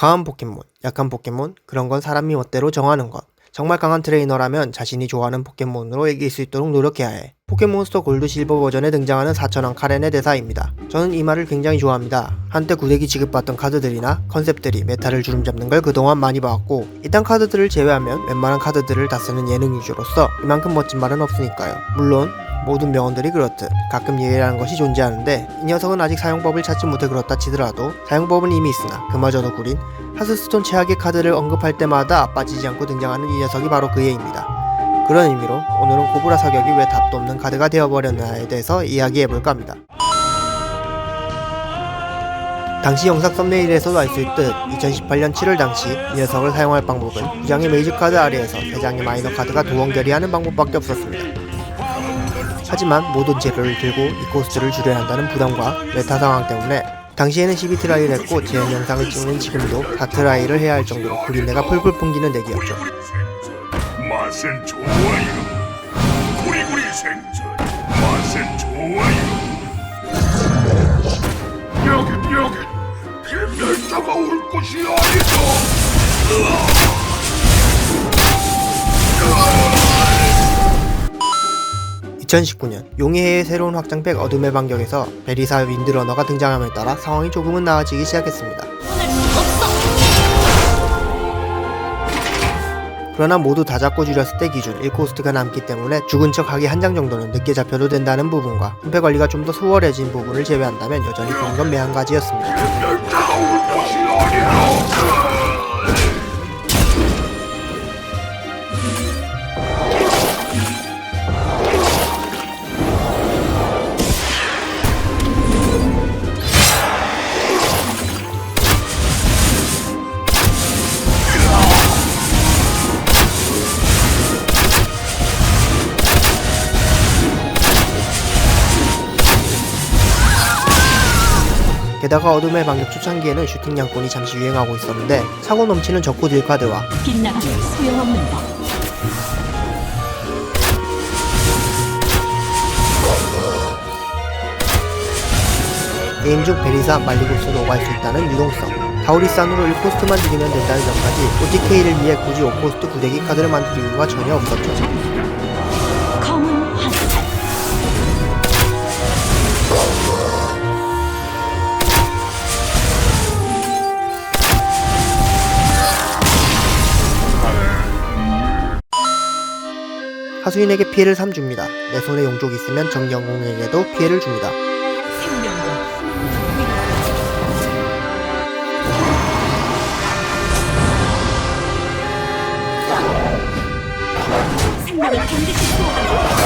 강한 포켓몬, 약한 포켓몬, 그런 건 사람이 멋대로 정하는 것. 정말 강한 트레이너라면 자신이 좋아하는 포켓몬으로 이길 수 있도록 노력해야 해. 포켓몬스터 골드 실버 버전에 등장하는 4천원 카렌의 대사입니다. 저는 이 말을 굉장히 좋아합니다. 한때 구대기 취급받던 카드들이나 컨셉들이 메타를 주름잡는 걸 그동안 많이 봐왔고 이딴 카드들을 제외하면 웬만한 카드들을 다 쓰는 예능 유저로서 이만큼 멋진 말은 없으니까요. 물론 모든 명언들이 그렇듯 가끔 예외라는 것이 존재하는데 이 녀석은 아직 사용법을 찾지 못해 그렇다 치더라도 사용법은 이미 있으나 그마저도 구린 하스스톤 최악의 카드를 언급할 때마다 빠지지 않고 등장하는 이 녀석이 바로 그 애입니다. 그런 의미로 오늘은 코브라 사격이 왜 답도 없는 카드가 되어버렸나에 대해서 이야기해볼까 합니다. 당시 영상 썸네일에서도 알 수 있듯 2018년 7월 당시 이 녀석을 사용할 방법은 2장의 메이지 카드 아래에서 3장의 마이너 카드가 도원결의하는 방법밖에 없었습니다. 하지만 모든 재료를 들고 이 코스트를 줄여야 한다는 부담과 메타 상황 때문에 당시에는 12트라이를 했고 재현 영상을 찍는 지금도 4트라이를 해야 할 정도로 구린내가 풀풀 풍기는 내기였죠. 맛은 좋아요. 구리구리 생선. 맛은 좋아요. 여긴 여긴 빈멸자가 올 곳이 아니다. 2019년 용해의 새로운 확장팩 어둠의 반격에서 베리사 윈드러너가 등장함에 따라 상황이 조금은 나아지기 시작했습니다. 그러나 모두 다 잡고 줄였을 때 기준 1코스트가 남기 때문에 죽은 척하기 한 장 정도는 늦게 잡혀도 된다는 부분과 분패 관리가 좀 더 수월해진 부분을 제외한다면 여전히 그런 건 매한 가지였습니다. 게다가 어둠의 반격 초창기에는 슈팅 양권이 잠시 유행하고 있었는데 사고 넘치는 적구 딜카드와 소용없는. 게임 중 베리사 말리고스로 오갈 수 있다는 유동성 다우리산으로 1코스트만 죽이면 된다는 점까지 OTK를 위해 굳이 5코스트 구대기 카드를 만들 이유가 전혀 없었죠 하수인에게 피해를 3 줍니다. 내 손에 용족이 있으면 정영웅에게도 피해를 줍니다. 생명과 생명을 견디지